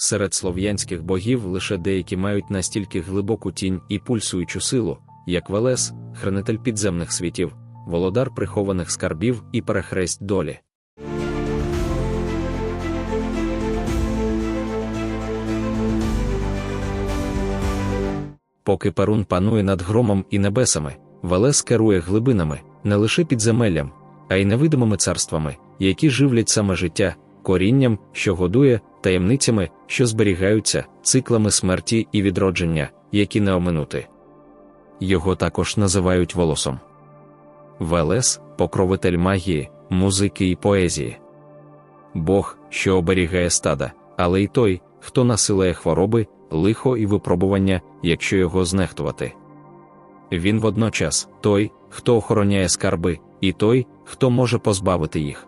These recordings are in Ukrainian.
Серед слов'янських богів лише деякі мають настільки глибоку тінь і пульсуючу силу, як Велес, хранитель підземних світів, володар прихованих скарбів і перехресть долі. Поки Перун панує над громом і небесами, Велес керує глибинами, не лише підземеллям, а й невидимими царствами, які живлять саме життя, корінням, що годує, таємницями, що зберігаються, циклами смерті і відродження, які не оминути. Його також називають волосом. Велес покровитель магії, музики і поезії. Бог, що оберігає стада, але й той, хто насилає хвороби, лихо і випробування, якщо його знехтувати. Він водночас той, хто охороняє скарби, і той, хто може позбавити їх.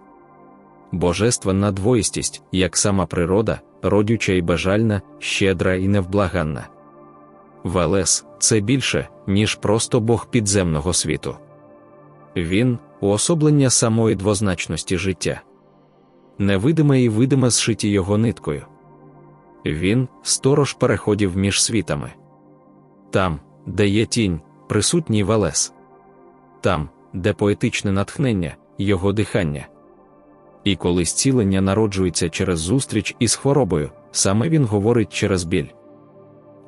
Божественна двоїстість, як сама природа, родюча і бажальна, щедра і невблаганна. Велес це більше, ніж просто Бог підземного світу. Він уособлення самої двозначності життя. Невидиме і видиме зшиті його ниткою. Він сторож переходів між світами. Там, де є тінь, присутній Велес. Там, де поетичне натхнення, його дихання. І коли зцілення народжується через зустріч із хворобою, саме він говорить через біль.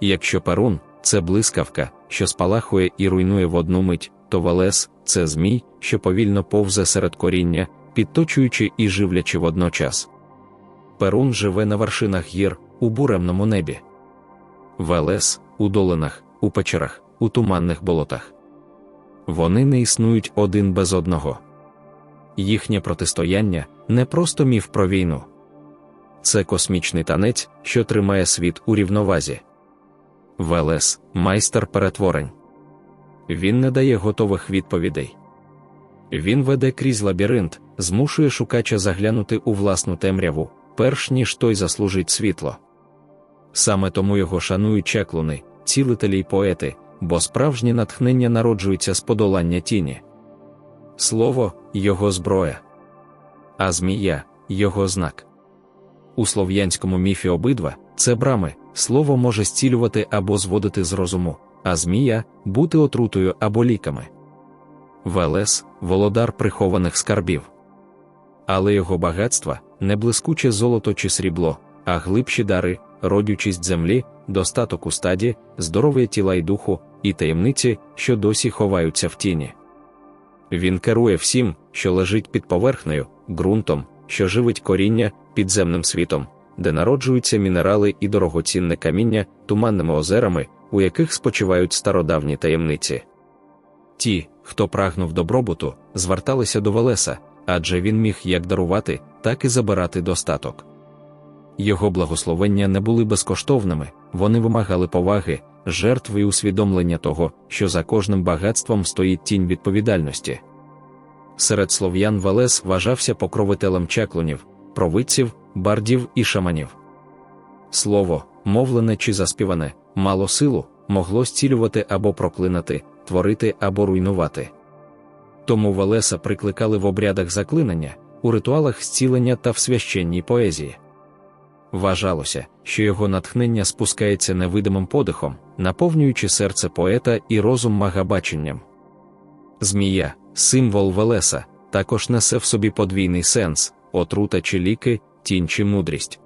Якщо перун це блискавка, що спалахує і руйнує в одну мить, то Велес це змій, що повільно повзе серед коріння, підточуючи і живлячи водночас. Перун живе на вершинах гір, у буремному небі. Велес у долинах, у печерах, у туманних болотах. Вони не існують один без одного. Їхнє протистояння не просто міф про війну. Це космічний танець, що тримає світ у рівновазі. Велес майстер перетворень. Він не дає готових відповідей. Він веде крізь лабіринт, змушує шукача заглянути у власну темряву, перш ніж той заслужить світло. Саме тому його шанують чеклуни, цілителі й поети, бо справжнє натхнення народжується з подолання тіні. Слово його зброя, а змія його знак. У слов'янському міфі обидва це брами, слово може зцілювати або зводити з розуму, а змія бути отрутою або ліками. Велес володар прихованих скарбів. Але його багатства не блискуче золото чи срібло, а глибші дари, родючість землі, достаток у стаді, здоров'я тіла й духу, і таємниці, що досі ховаються в тіні. Він керує всім, що лежить під поверхнею, ґрунтом, що живить коріння, підземним світом, де народжуються мінерали і дорогоцінне каміння, туманними озерами, у яких спочивають стародавні таємниці. Ті, хто прагнув добробуту, зверталися до Велеса, адже він міг як дарувати, так і забирати достаток. Його благословення не були безкоштовними, вони вимагали поваги, жертв і усвідомлення того, що за кожним багатством стоїть тінь відповідальності. Серед слов'ян Велес вважався покровителем чаклунів, провидців, бардів і шаманів. Слово, мовлене чи заспіване, мало силу, могло зцілювати або проклинати, творити або руйнувати. Тому Велеса прикликали в обрядах заклинання, у ритуалах зцілення та в священній поезії. Вважалося, що його натхнення спускається невидимим подихом, наповнюючи серце поета і розум магабаченням. Змія, символ Велеса, також несе в собі подвійний сенс отрута чи ліки, тінь чи мудрість.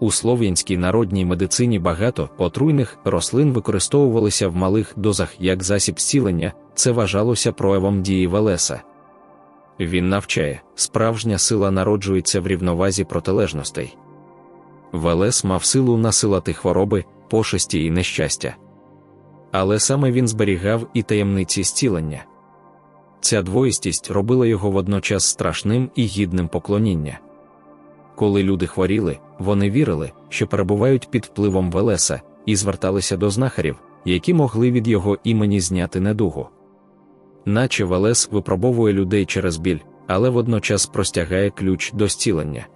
У слов'янській народній медицині багато отруйних рослин використовувалися в малих дозах як засіб зцілення, це вважалося проявом дії Велеса. Він навчає, справжня сила народжується в рівновазі протилежностей. Велес мав силу насилати хвороби, пошесті і нещастя. Але саме він зберігав і таємниці зцілення. Ця двоїстість робила його водночас страшним і гідним поклоніння. Коли люди хворіли, вони вірили, що перебувають під впливом Велеса, і зверталися до знахарів, які могли від його імені зняти недугу. Наче Велес випробовує людей через біль, але водночас простягає ключ до зцілення.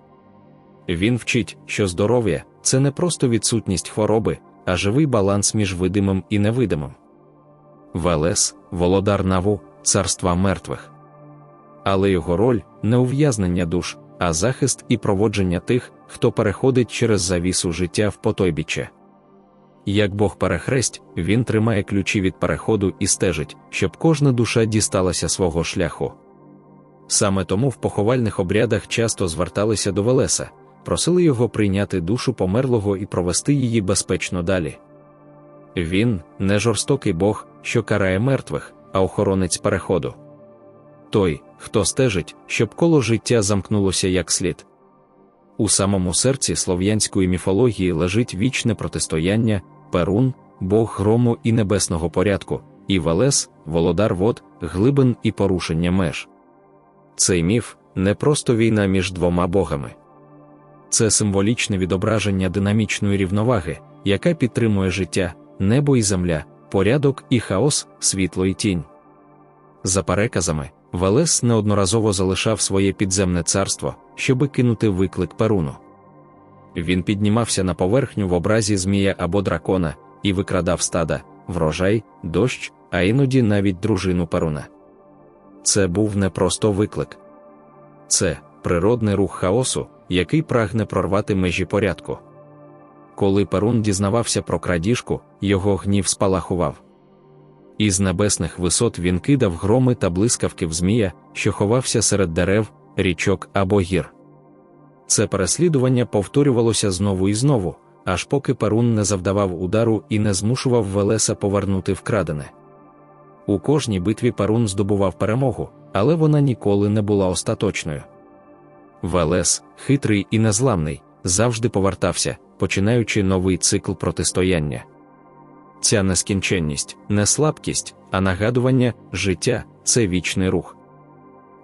Він вчить, що здоров'я це не просто відсутність хвороби, а живий баланс між видимим і невидимим. Велес, володар наву, царства мертвих. Але його роль не ув'язнення душ, а захист і проводження тих, хто переходить через завісу життя в потойбіччя. Як Бог перехресть, він тримає ключі від переходу і стежить, щоб кожна душа дісталася свого шляху. Саме тому в поховальних обрядах часто зверталися до Велеса, просили його прийняти душу померлого і провести її безпечно далі. Він не жорстокий Бог, що карає мертвих, а охоронець переходу. Той, хто стежить, щоб коло життя замкнулося як слід. У самому серці слов'янської міфології лежить вічне протистояння, Перун, Бог грому і небесного порядку, і Велес, володар вод, глибин і порушення меж. Цей міф не просто війна між двома богами. Це символічне відображення динамічної рівноваги, яка підтримує життя, небо і земля, порядок і хаос, світло і тінь. За переказами, Велес неодноразово залишав своє підземне царство, щоби кинути виклик Перуну. Він піднімався на поверхню в образі змія або дракона і викрадав стада, врожай, дощ, а іноді навіть дружину Перуна. Це був не просто виклик. Це природний рух хаосу, який прагне прорвати межі порядку. Коли Перун дізнавався про крадіжку, його гнів спалахував. Із небесних висот він кидав громи та блискавки в змія, що ховався серед дерев, річок або гір. Це переслідування повторювалося знову і знову, аж поки Перун не завдавав удару і не змушував Велеса повернути вкрадене. У кожній битві Перун здобував перемогу, але вона ніколи не була остаточною. Велес, хитрий і незламний, завжди повертався, починаючи новий цикл протистояння. Ця нескінченність, не слабкість, а нагадування, життя це вічний рух.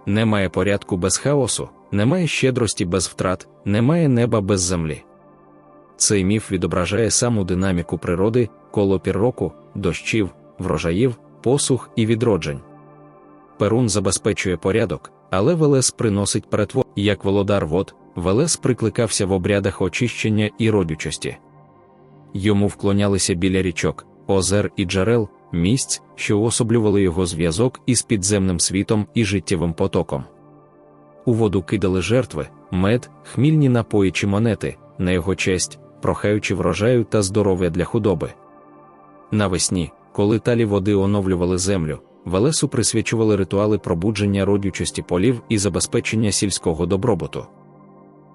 Немає порядку без хаосу, немає щедрості без втрат, немає неба без землі. Цей міф відображає саму динаміку природи, коло півроку, дощів, врожаїв, посух і відроджень. Перун забезпечує порядок, але Велес приносить перетвор. Як володар вод, Велес прикликався в обрядах очищення і родючості. Йому вклонялися біля річок, озер і джерел, місць, що уособлювали його зв'язок із підземним світом і життєвим потоком. У воду кидали жертви, мед, хмільні напої чи монети, на його честь, прохаючи врожаю та здоров'я для худоби. Навесні, коли талі води оновлювали землю, Велесу присвячували ритуали пробудження родючості полів і забезпечення сільського добробуту.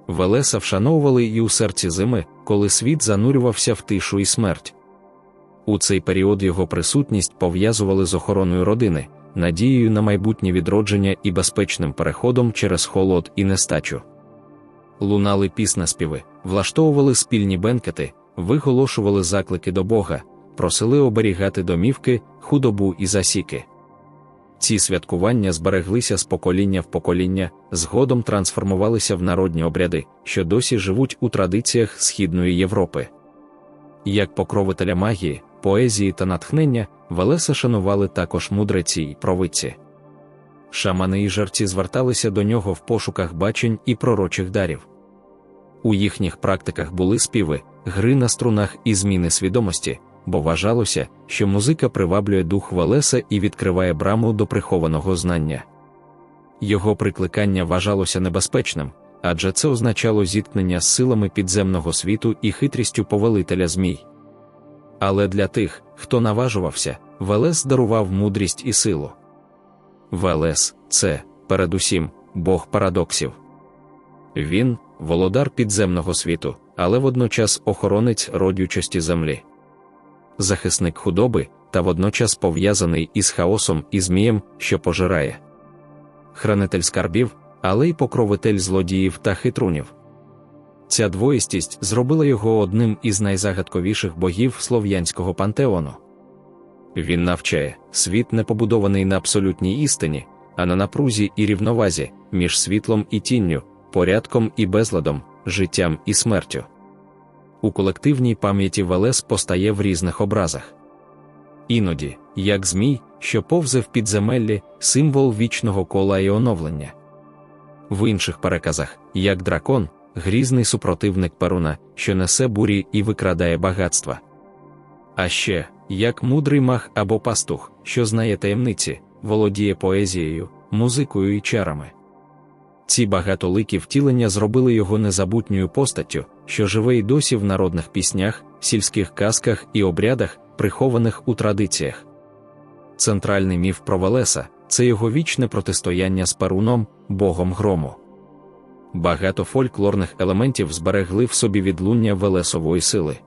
Велеса вшановували і у серці зими, коли світ занурювався в тишу і смерть. У цей період його присутність пов'язували з охороною родини, надією на майбутнє відродження і безпечним переходом через холод і нестачу. Лунали піснеспіви, влаштовували спільні бенкети, виголошували заклики до Бога, просили оберігати домівки, худобу і засіки. Ці святкування збереглися з покоління в покоління, згодом трансформувалися в народні обряди, що досі живуть у традиціях Східної Європи. Як покровителя магії, поезії та натхнення, Велеса шанували також мудреці й провидці. Шамани і жерці зверталися до нього в пошуках бачень і пророчих дарів. У їхніх практиках були співи, гри на струнах і зміни свідомості, бо вважалося, що музика приваблює дух Велеса і відкриває браму до прихованого знання. Його прикликання вважалося небезпечним, адже це означало зіткнення з силами підземного світу і хитрістю повелителя Змій. Але для тих, хто наважувався, Велес дарував мудрість і силу. Велес це, передусім, Бог парадоксів. Він володар підземного світу, але водночас охоронець родючості землі захисник худоби та водночас пов'язаний із хаосом і змієм, що пожирає. Хранитель скарбів, але й покровитель злодіїв та хитрунів. Ця двоїстість зробила його одним із найзагадковіших богів слов'янського пантеону. Він навчає, світ не побудований на абсолютній істині, а на напрузі і рівновазі між світлом і тінню, порядком і безладом, життям і смертю у колективній пам'яті Велес постає в різних образах. Іноді, як змій, що повзе в підземеллі, символ вічного кола і оновлення. В інших переказах, як дракон, грізний супротивник Перуна, що несе бурі і викрадає багатства. А ще, як мудрий мах або пастух, що знає таємниці, володіє поезією, музикою і чарами. Ці багатоликі втілення зробили його незабутньою постаттю, що живе й досі в народних піснях, сільських казках і обрядах, прихованих у традиціях. Центральний міф про Велеса це його вічне протистояння з Перуном, богом грому. Багато фольклорних елементів зберегли в собі відлуння Велесової сили.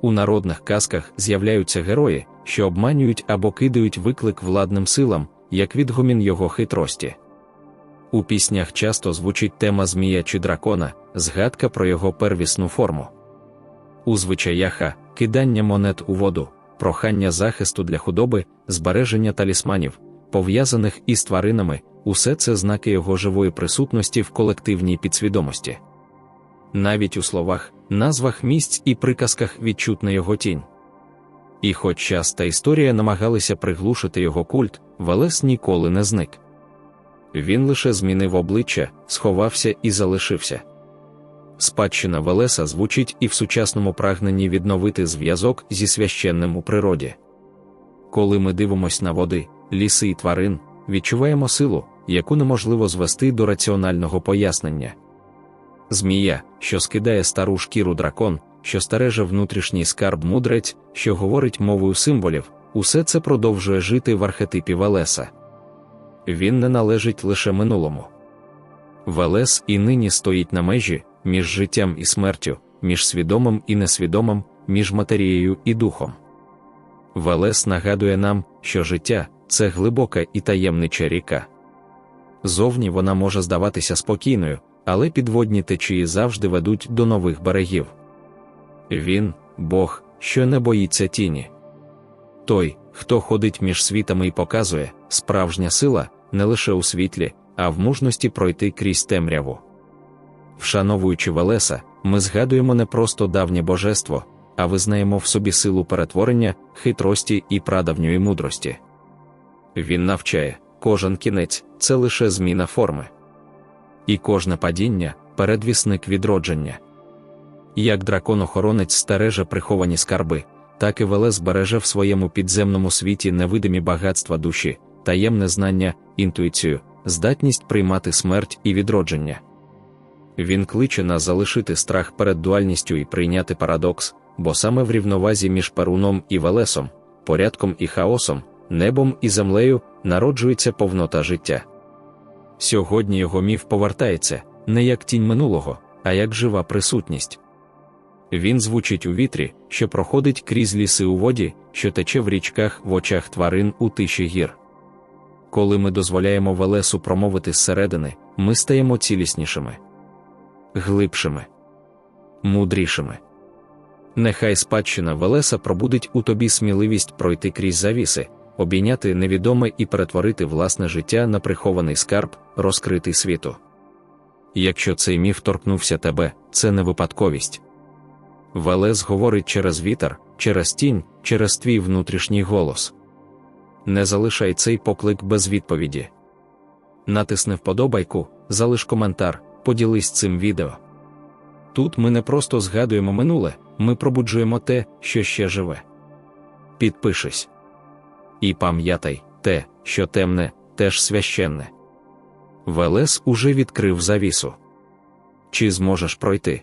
У народних казках з'являються герої, що обманюють або кидають виклик владним силам, як відгомін його хитрості. У піснях часто звучить тема змія чи дракона, згадка про його первісну форму. У звичаяха кидання монет у воду, прохання захисту для худоби, збереження талісманів, пов'язаних із тваринами, усе це знаки його живої присутності в колективній підсвідомості. Навіть у словах, назвах місць і приказках відчутна його тінь. І хоч час та історія намагалися приглушити його культ, Велес ніколи не зник. Він лише змінив обличчя, сховався і залишився. Спадщина Велеса звучить і в сучасному прагненні відновити зв'язок зі священним у природі. Коли ми дивимося на води, ліси і тварин, відчуваємо силу, яку неможливо звести до раціонального пояснення. Змія, що скидає стару шкіру дракон, що стереже внутрішній скарб мудрець, що говорить мовою символів, усе це продовжує жити в архетипі Велеса. Він не належить лише минулому. Велес і нині стоїть на межі між життям і смертю, між свідомим і несвідомим, між матерією і духом. Велес нагадує нам, що життя це глибока і таємнича ріка. Зовні вона може здаватися спокійною, але підводні течії завжди ведуть до нових берегів. Він, Бог, що не боїться тіні. Той, хто ходить між світами і показує, справжня сила не лише у світлі, а в мужності пройти крізь темряву. Вшановуючи Велеса, ми згадуємо не просто давнє божество, а визнаємо в собі силу перетворення, хитрості і прадавньої мудрості. Він навчає, кожен кінець це лише зміна форми. І кожне падіння передвісник відродження. Як дракон-охоронець стереже приховані скарби, так і Велес береже в своєму підземному світі невидимі багатства душі, таємне знання, інтуїцію, здатність приймати смерть і відродження. Він кличе нас залишити страх перед дуальністю і прийняти парадокс, бо саме в рівновазі між Перуном і Велесом, порядком і хаосом, небом і землею народжується повнота життя. Сьогодні його міф повертається не як тінь минулого, а як жива присутність. Він звучить у вітрі, що проходить крізь ліси у воді, що тече в річках в очах тварин у тиші гір. Коли ми дозволяємо Велесу промовити зсередини, ми стаємо ціліснішими, глибшими, мудрішими. Нехай спадщина Велеса пробудить у тобі сміливість пройти крізь завіси, обійняти невідоме і перетворити власне життя на прихований скарб, розкритий світу. Якщо цей міф торкнувся тебе, це не випадковість. Велес говорить через вітер, через тінь, через твій внутрішній голос. Не залишай цей поклик без відповіді. Натисни вподобайку, залиш коментар, поділись цим відео. Тут ми не просто згадуємо минуле, ми пробуджуємо те, що ще живе. Підпишись. І пам'ятай, те, що темне, теж священне. Велес уже відкрив завісу. Чи зможеш пройти?